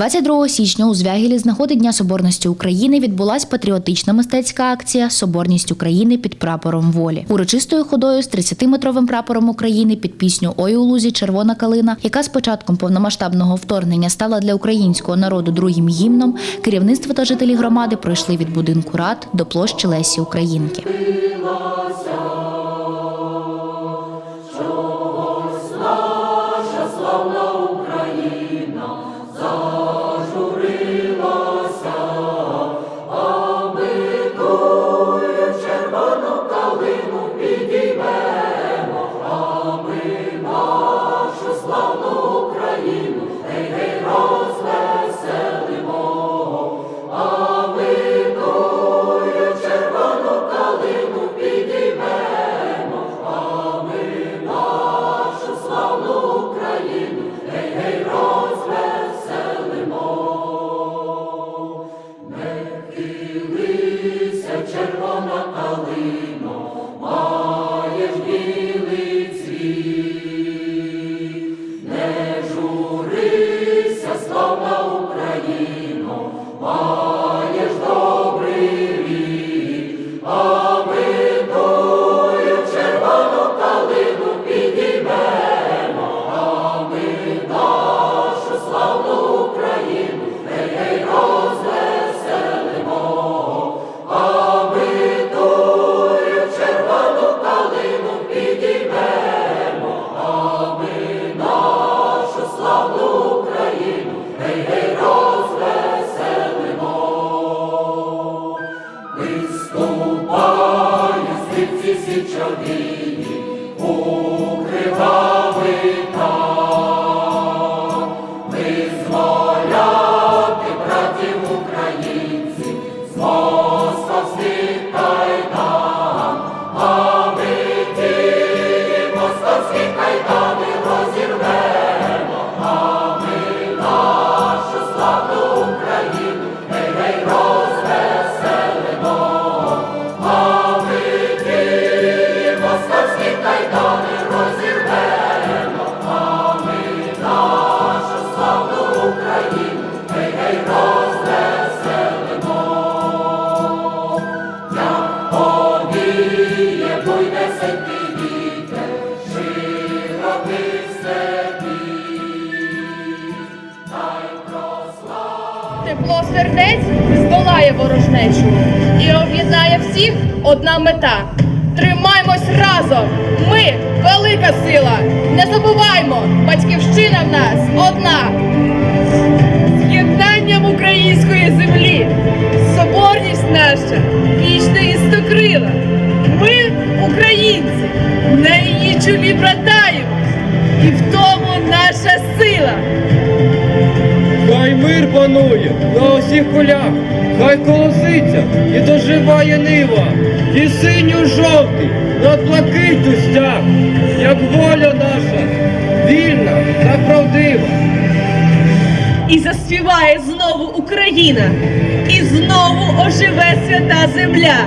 22 січня у Звягілі з нагоди Дня Соборності України відбулась патріотична мистецька акція Соборність України під прапором волі. Урочистою ходою з 30-метровим прапором України під пісню Ой у лузі червона калина, яка з початком повномасштабного вторгнення стала для українського народу другим гімном. Керівництво та жителі громади пройшли від будинку рад до площі Лесі Українки. Тепло сердець здолає ворожнечу і об'єднає всіх одна мета. Тримаймось разом! Ми велика сила! Не забуваймо, батьківщина в нас одна! З'єднанням української землі, соборність наша вічна і стокрила. Ми, українці, на її чолі братаємось, і в тому наша сила. Хай панує на усіх полях, хай колоситься і доживає нива, і синю жовтий над блакиту стяг, як воля наша, вільна та правдива. І заспіває знову Україна, і знову оживе свята земля.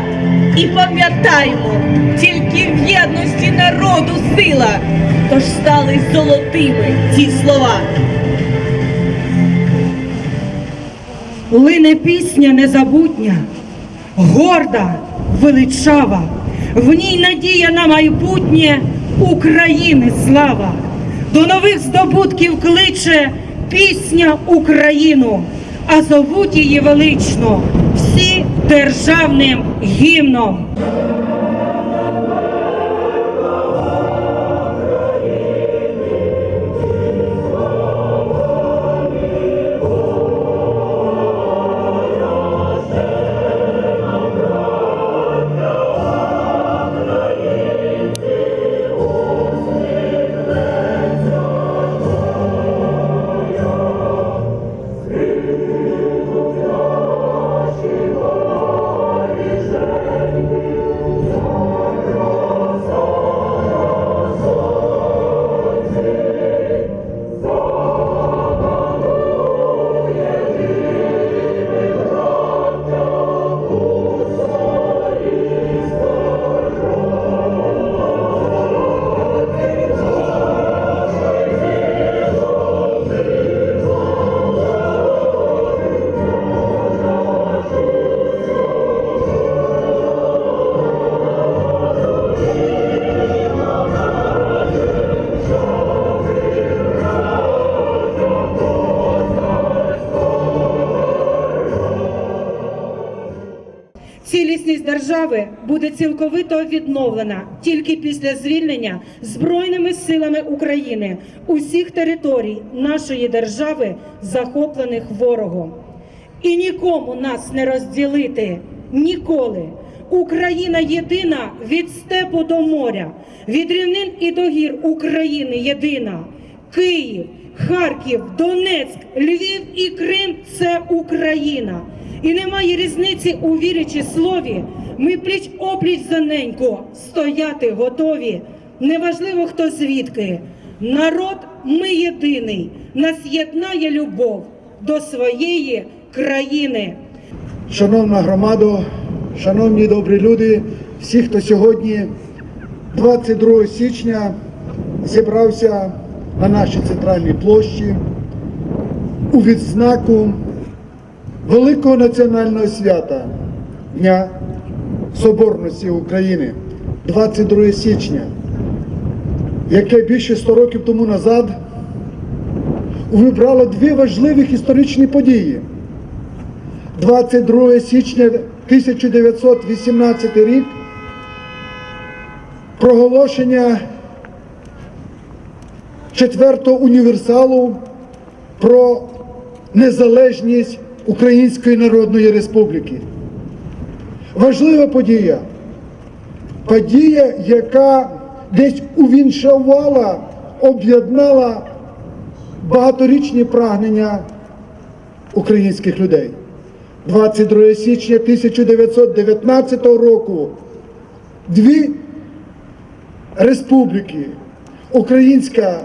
І пам'ятаймо, тільки в єдності народу сила, тож стали золотими ці слова. Лине пісня незабутня, горда, величава, в ній надія на майбутнє України слава. До нових здобутків кличе пісня Україну, а зовуть її велично всі державним гімном. Держави буде цілковито відновлена тільки після звільнення Збройними силами України усіх територій нашої держави, захоплених ворогом. І нікому нас не розділити ніколи. Україна єдина від степу до моря, від рівнин і до гір України єдина. Київ, Харків, Донецьк, Львів і Крим це Україна. І немає різниці у вірі чи слові. Ми пліч опліч за ненько стояти готові. Неважливо, хто звідки. Народ ми єдиний. Нас єднає любов до своєї країни. Шановна громадо, шановні добрі люди, всі, хто сьогодні, 22 січня, зібрався на нашій центральній площі у відзнаку великого національного свята Дня Соборності України, 22 січня, яке більше 100 років тому назад вибрало дві важливих історичні події. 22 січня 1918 рік проголошення четвертого універсалу про незалежність Української Народної Республіки. Важлива подія. Подія, яка десь увіншувала, об'єднала багаторічні прагнення українських людей. 22 січня 1919 року дві республіки Українська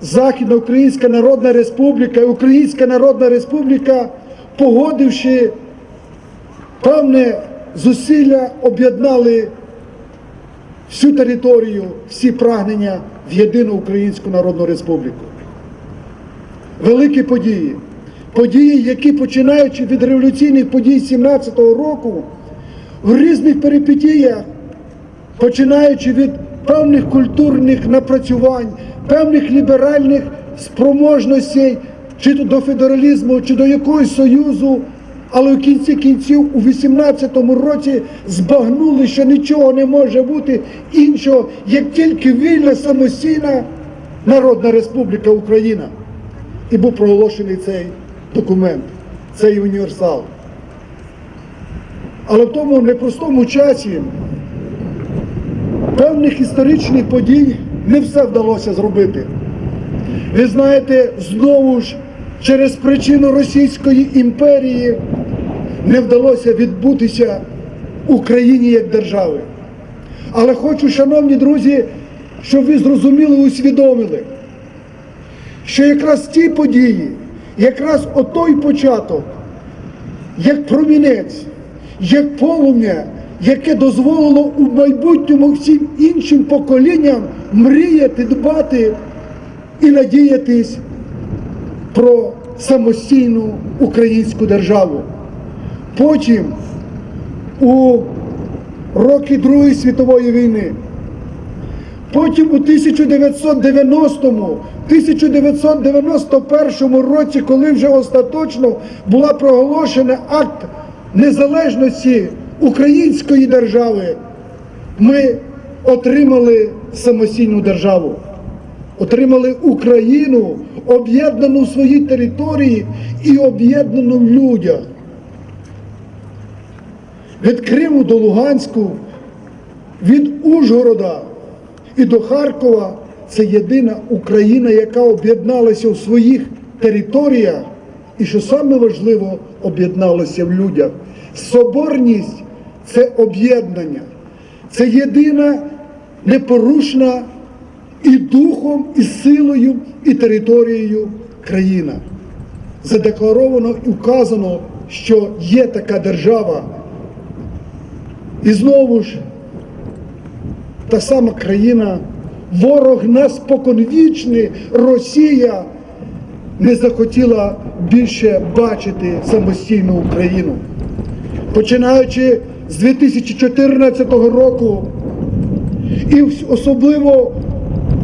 Західноукраїнська Народна Республіка і Українська Народна Республіка, погодивши певне зусилля, об'єднали всю територію, всі прагнення в єдину Українську Народну Республіку великі події. Події, які починаючи від революційних подій 17-го року, в різних перипетіях, починаючи від певних культурних напрацювань, певних ліберальних спроможностей, чи то до федералізму, чи до якогось союзу, але в кінці кінців у 18-му році збагнули, що нічого не може бути іншого, як тільки вільна самостійна Народна Республіка Україна і був проголошений цей документ, цей універсал. Але в тому непростому часі певних історичних подій не все вдалося зробити. Ви знаєте, знову ж через причину Російської імперії не вдалося відбутися Україні як держави. Але хочу, шановні друзі, щоб ви зрозуміли, усвідомили, що якраз ті події, якраз отой початок, як промінець, як полум'я, яке дозволило у майбутньому всім іншим поколінням мріяти, дбати і надіятись про самостійну українську державу. Потім у роки Другої світової війни Потім у 1990-му, 1991 році, коли вже остаточно була проголошена акт незалежності української держави, ми отримали самостійну державу, отримали Україну, об'єднану в своїй території і об'єднану в людях. Від Криму до Луганську, від Ужгорода і до Харкова це єдина Україна, яка об'єдналася в своїх територіях, і що саме важливо, об'єдналася в людях. Соборність це об'єднання, це єдина непорушна і духом, і силою, і територією країна. Задекларовано і вказано, що є така держава. І знову ж та сама країна, ворог нас споконвічний, Росія не захотіла більше бачити самостійну Україну. Починаючи з 2014 року і особливо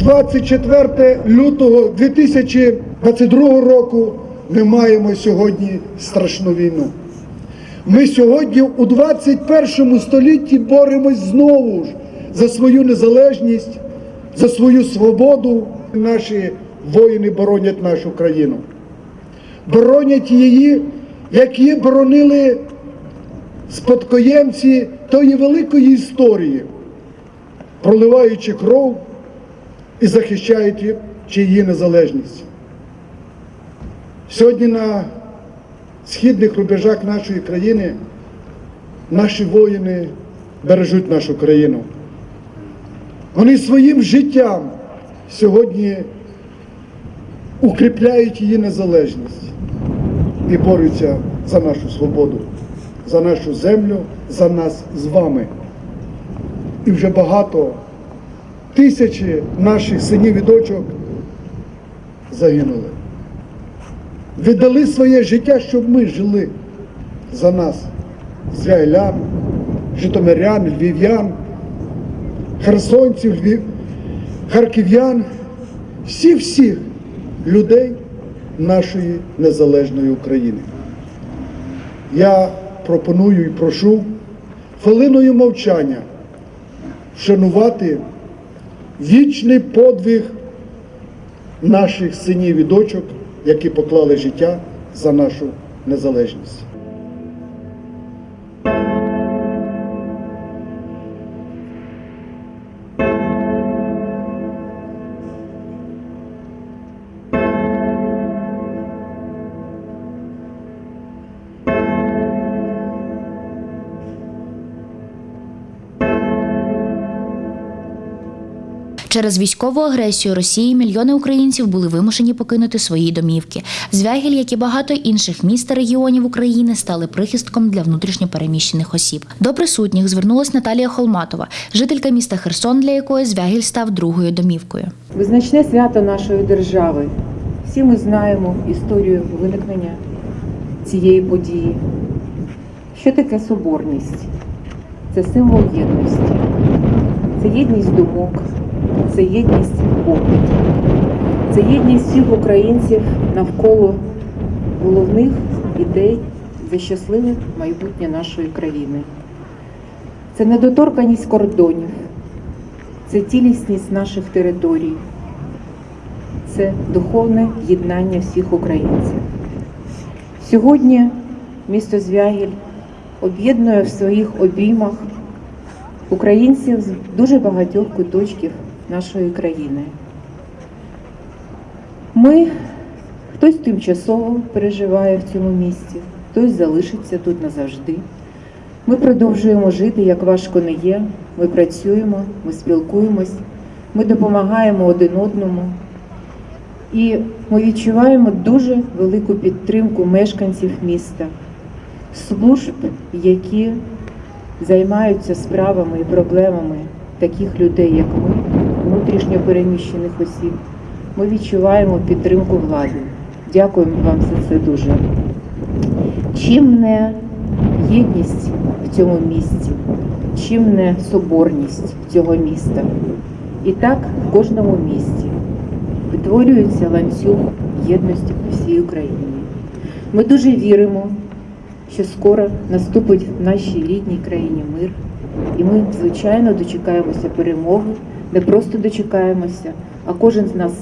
24 лютого 2022 року ми маємо сьогодні страшну війну. Ми сьогодні у 21 столітті боремось знову ж за свою незалежність, за свою свободу. Наші воїни боронять нашу країну. Боронять її, як її боронили спадкоємці тої великої історії, проливаючи кров і захищаючи її незалежність. Сьогодні на східних рубежах нашої країни наші воїни бережуть нашу країну. Вони своїм життям сьогодні укріпляють її незалежність і борються за нашу свободу, за нашу землю, за нас з вами. І вже багато тисячі наших синів і дочок загинули. Віддали своє життя, щоб ми жили за нас, звягелян, житомирян, львів'ян, херсонців, львів, харків'ян, всіх-всіх людей нашої незалежної України. Я пропоную і прошу хвилиною мовчання вшанувати вічний подвиг наших синів і дочок, які поклали життя за нашу незалежність. Через військову агресію Росії мільйони українців були вимушені покинути свої домівки. Звягіль, як і багато інших міст та регіонів України, стали прихистком для внутрішньопереміщених осіб. До присутніх звернулась Наталія Холматова, жителька міста Херсон, для якої Звягіль став другою домівкою. Визначне свято нашої держави. Всі ми знаємо історію виникнення цієї події. Що таке соборність? Це символ єдності, це єдність думок, це єдність погляду, це єдність всіх українців навколо головних ідей за щасливе майбутнє нашої країни. Це недоторканість кордонів, це цілісність наших територій, це духовне єднання всіх українців. Сьогодні місто Звягіль об'єднує в своїх обіймах українців з дуже багатьох куточків нашої країни. Ми, хтось тимчасово переживає в цьому місті, хтось залишиться тут назавжди. Ми продовжуємо жити, як важко не є. Ми працюємо, ми спілкуємось, ми допомагаємо один одному. І ми відчуваємо дуже велику підтримку мешканців міста, служб, які займаються справами і проблемами таких людей, як ми, внутрішньо переміщених осіб. Ми відчуваємо підтримку влади. Дякуємо вам за це дуже. Чим не єдність в цьому місті, чим не соборність цього міста. І так в кожному місті витворюється ланцюг єдності по всій Україні. Ми дуже віримо, що скоро наступить в нашій рідній країні мир, і ми, звичайно, дочекаємося перемоги, не просто дочекаємося, а кожен з нас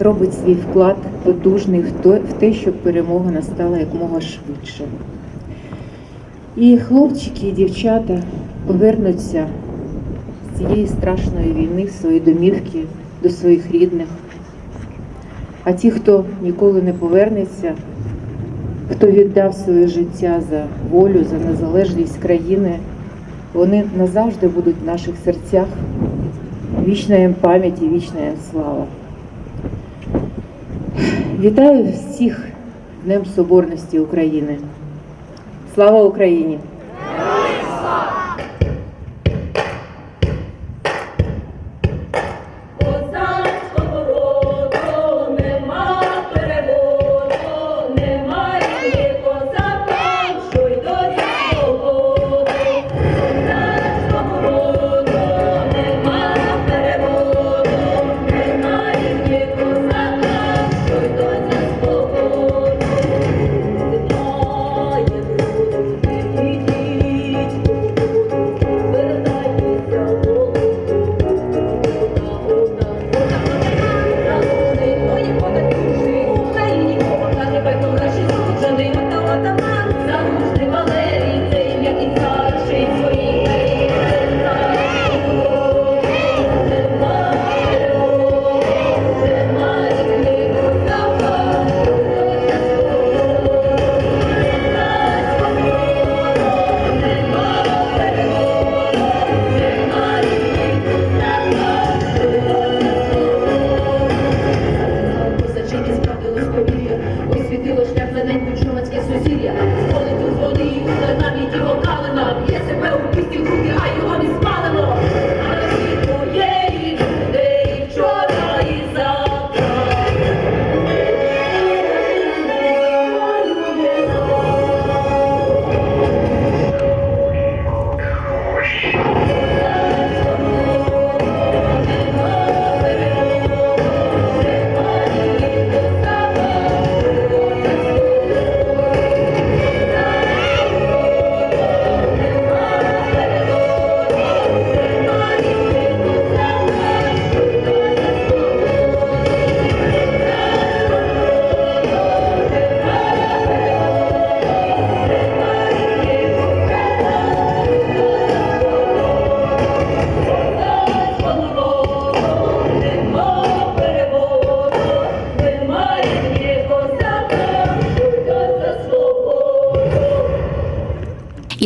робить свій вклад потужний в те, щоб перемога настала якомога швидше. І хлопчики, і дівчата повернуться з цієї страшної війни в свої домівки до своїх рідних. А ті, хто ніколи не повернеться, хто віддав своє життя за волю, за незалежність країни, вони назавжди будуть в наших серцях. Вічна їм пам'ять і вічна їм слава. Вітаю всіх Днем Соборності України. Слава Україні!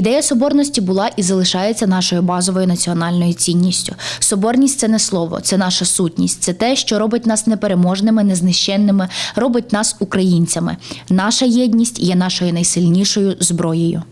Ідея соборності була і залишається нашою базовою національною цінністю. Соборність це не слово, це наша сутність, це те, що робить нас непереможними, незнищенними, робить нас українцями. Наша єдність є нашою найсильнішою зброєю.